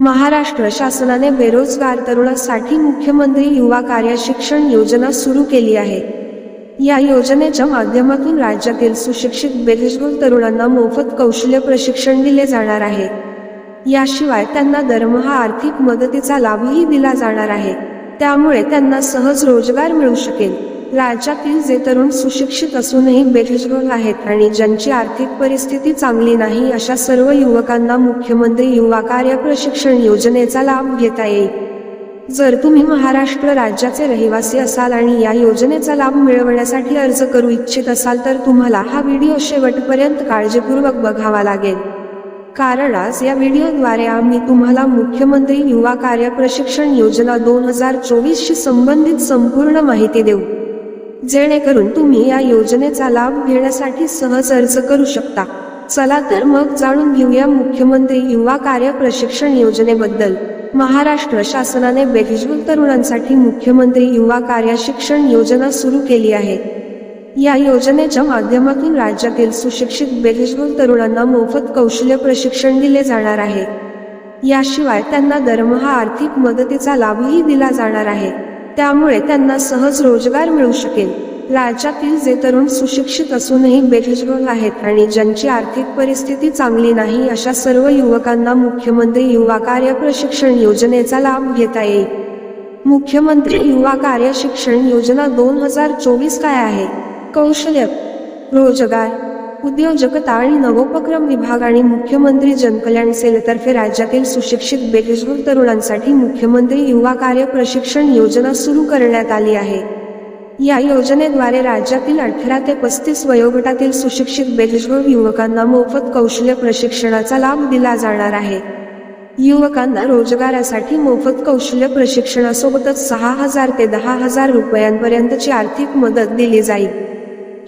महाराष्ट्र शासनाने बेरोजगार तरुणांसाठी मुख्यमंत्री युवा कार्य शिक्षण योजना सुरू केली आहे. या योजनेच्या माध्यमातून राज्यातील सुशिक्षित बेरोजगार तरुणांना मोफत कौशल्य प्रशिक्षण दिले जाणार आहे. याशिवाय त्यांना दरमहा आर्थिक मदतीचा लाभही दिला जाणार आहे. त्यामुळे त्यांना सहज रोजगार मिळू शकेल. राज्यातील जे तरुण सुशिक्षित असूनही बेरोजगार आहेत आणि ज्यांची आर्थिक परिस्थिती चांगली नाही अशा सर्व युवकांना मुख्यमंत्री युवा कार्य प्रशिक्षण योजनेचा लाभ घेता येईल. जर तुम्ही महाराष्ट्र राज्याचे रहिवासी असाल आणि या योजनेचा लाभ मिळवण्यासाठी अर्ज करू इच्छित असाल तर तुम्हाला हा व्हिडिओ शेवटपर्यंत काळजीपूर्वक बघावा लागेल. कारण आज या व्हिडिओद्वारे आम्ही तुम्हाला मुख्यमंत्री युवा कार्य प्रशिक्षण योजना दोन हजार चोवीसशी संबंधित संपूर्ण माहिती देऊ. जेणेकरून तुम्ही या योजनेचा लाभ घेण्यासाठी सहज अर्ज करू शकता. चला तर मग जाणून घेऊया मुख्यमंत्री युवा कार्य प्रशिक्षण योजनेबद्दल. महाराष्ट्र शासनाने बेरोजगार तरुणांसाठी मुख्यमंत्री युवा कार्य शिक्षण योजना सुरू केली आहे. या योजनेच्या माध्यमातून राज्यातील सुशिक्षित बेरोजगार तरुणांना मोफत कौशल्य प्रशिक्षण दिले जाणार आहे. याशिवाय त्यांना दरमहा आर्थिक मदतीचा लाभही दिला जाणार आहे. त्यामुळे त्यांना सहज रोजगार मिळू शकेल. राज्यातील जे तरुण सुशिक्षित असूनही बेरोजगार आहेत आणि ज्यांची आर्थिक परिस्थिती चांगली नाही अशा सर्व युवकांना मुख्यमंत्री युवा कार्य प्रशिक्षण योजनेचा लाभ घेता येईल. मुख्यमंत्री युवा कार्य शिक्षण योजना दोन हजार चोवीस काय आहे? कौशल्य रोजगार उद्योजकता आणि नवोपक्रम विभाग आणि मुख्यमंत्री जनकल्याण सेनेतर्फे राज्यातील सुशिक्षित बेरोजगार तरुणांसाठी मुख्यमंत्री युवा कार्य प्रशिक्षण योजना सुरू करण्यात आली आहे. या योजनेद्वारे राज्यातील अठरा ते पस्तीस वयोगटातील सुशिक्षित बेरोजगार युवकांना मोफत कौशल्य प्रशिक्षणाचा लाभ दिला जाणार आहे. युवकांना रोजगारासाठी मोफत कौशल्य प्रशिक्षणासोबतच सहा हजार ते दहा हजार रुपयांपर्यंतची आर्थिक मदत दिली जाईल.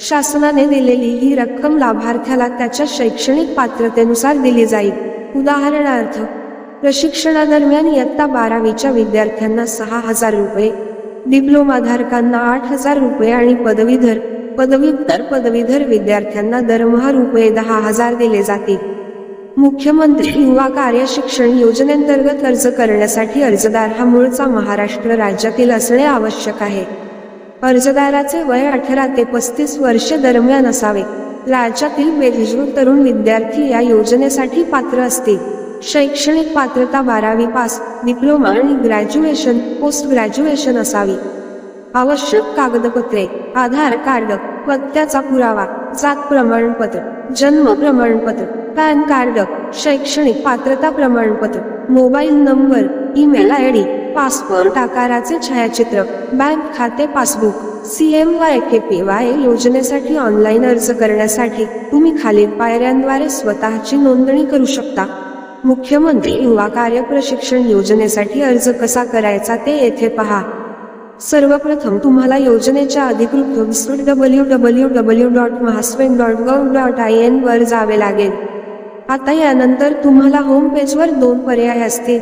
शासनाने दिलेली ही रक्कम लाभार्थ्याला त्याच्या शैक्षणिक पात्रतेनुसार दिली जाईल. उदाहरणार्थ प्रशिक्षणादरम्यान इयत्ता बारावीच्या विद्यार्थ्यांना सहा हजार रुपये डिप्लोमाधारकांना आठ हजार रुपये आणि पदवीधर पदव्युत्तर पदवीधर विद्यार्थ्यांना दरमहा रुपये दहा हजार दिले जातील. मुख्यमंत्री युवा कार्य शिक्षण योजनेअंतर्गत अर्ज करण्यासाठी अर्जदार हा मूळचा महाराष्ट्र राज्यातील असणे आवश्यक आहे. अर्जदाराचे वय अठरा ते पस्तीस वर्षे दरम्यान असावे. राज्यातील बेरोजगार तरुण विद्यार्थी या योजनेसाठी पात्र असतील. शैक्षणिक पात्रता बारावी पास डिप्लोमा आणि ग्रॅज्युएशन पोस्ट ग्रॅज्युएशन असावी. आवश्यक कागदपत्रे आधार कार्ड पत्त्याचा पुरावा जात प्रमाणपत्र जन्म प्रमाणपत्र पॅन कार्ड शैक्षणिक पात्रता प्रमाणपत्र mobile number email I D passport आकाराचे छायाचित्र बँक खाते passbook C M Y K P Y योजनेसाठी ऑनलाईन अर्ज करण्यासाठी तुम्ही खालील पायऱ्यांद्वारे स्वतःची नोंदणी करू शकता. मुख्यमंत्री युवा कार्य प्रशिक्षण योजनेसाठी अर्ज कसा करायचा ते येथे पहा. सर्वप्रथम तुम्हाला योजनेच्या अधिकृत website W W W dot महास्वेन dot gov dot I N वर जावे लागेल. आता यानंतर तुम्हाला होम पेजवर दोन पर्याय असतील.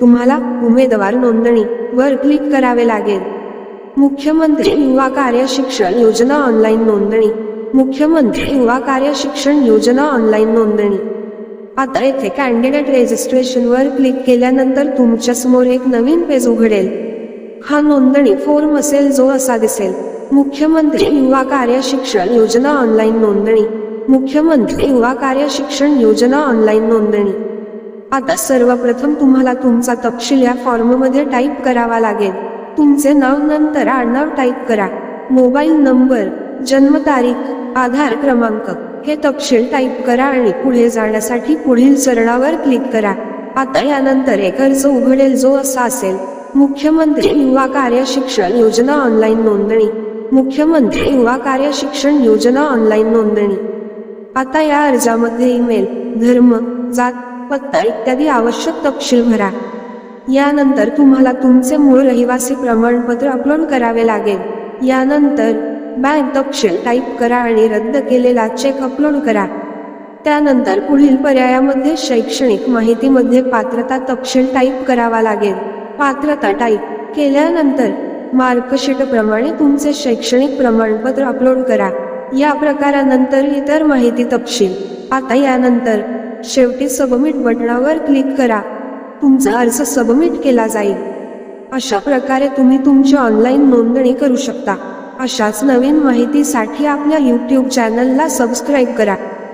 तुम्हाला उमेदवार नोंदणी वर क्लिक करावे लागेल. मुख्यमंत्री युवा कार्य शिक्षण योजना ऑनलाईन नोंदणी. मुख्यमंत्री युवा कार्य शिक्षण योजना ऑनलाईन नोंदणी. आता येथे कॅन्डिडेट रेजिस्ट्रेशन वर क्लिक केल्यानंतर तुमच्यासमोर एक नवीन पेज उघडेल. हा नोंदणी फॉर्म असेल जो असा दिसेल. मुख्यमंत्री युवा कार्य शिक्षण योजना ऑनलाईन नोंदणी. मुख्यमंत्री युवा कार्य शिक्षण योजना ऑनलाईन नोंदणी. आता सर्वप्रथम तुम्हाला तुमचा तपशील या फॉर्ममध्ये टाईप करावा लागेल. तुमचे नाव नंतर आडनाव टाईप करा. मोबाईल नंबर जन्मतारीख आधार क्रमांक हे तपशील टाईप करा आणि पुढे जाण्यासाठी पुढील चरणावर क्लिक करा. आता यानंतर एक अर्ज उघडेल जो असा असेल. मुख्यमंत्री युवा कार्य शिक्षण योजना ऑनलाईन नोंदणी. मुख्यमंत्री युवा कार्य शिक्षण योजना ऑनलाईन नोंदणी. आता या अर्जामध्ये ईमेल धर्म जात पत्ता इत्यादी आवश्यक तपशील भरा. यानंतर तुम्हाला तुमचे मूळ रहिवासी प्रमाणपत्र अपलोड करावे लागेल. यानंतर बँक तपशील टाईप करा आणि रद्द केलेला चेक अपलोड करा. त्यानंतर पुढील पर्यायामध्ये शैक्षणिक माहितीमध्ये पात्रता तपशील टाईप करावा लागेल. पात्रता टाईप केल्यानंतर मार्कशीट प्रमाणे तुमचे शैक्षणिक प्रमाणपत्र अपलोड करा. या प्रकारानंतर इतर माहिती तपशील. आता यानंतर शेवटी सबमिट बटणावर क्लिक करा. तुमचा अर्ज सबमिट केला जाईल. अशा प्रकारे तुम्ही तुमची ऑनलाईन नोंदणी करू शकता. अशाच नवीन माहितीसाठी आपल्या यूट्यूब चॅनलला सबस्क्राईब करा.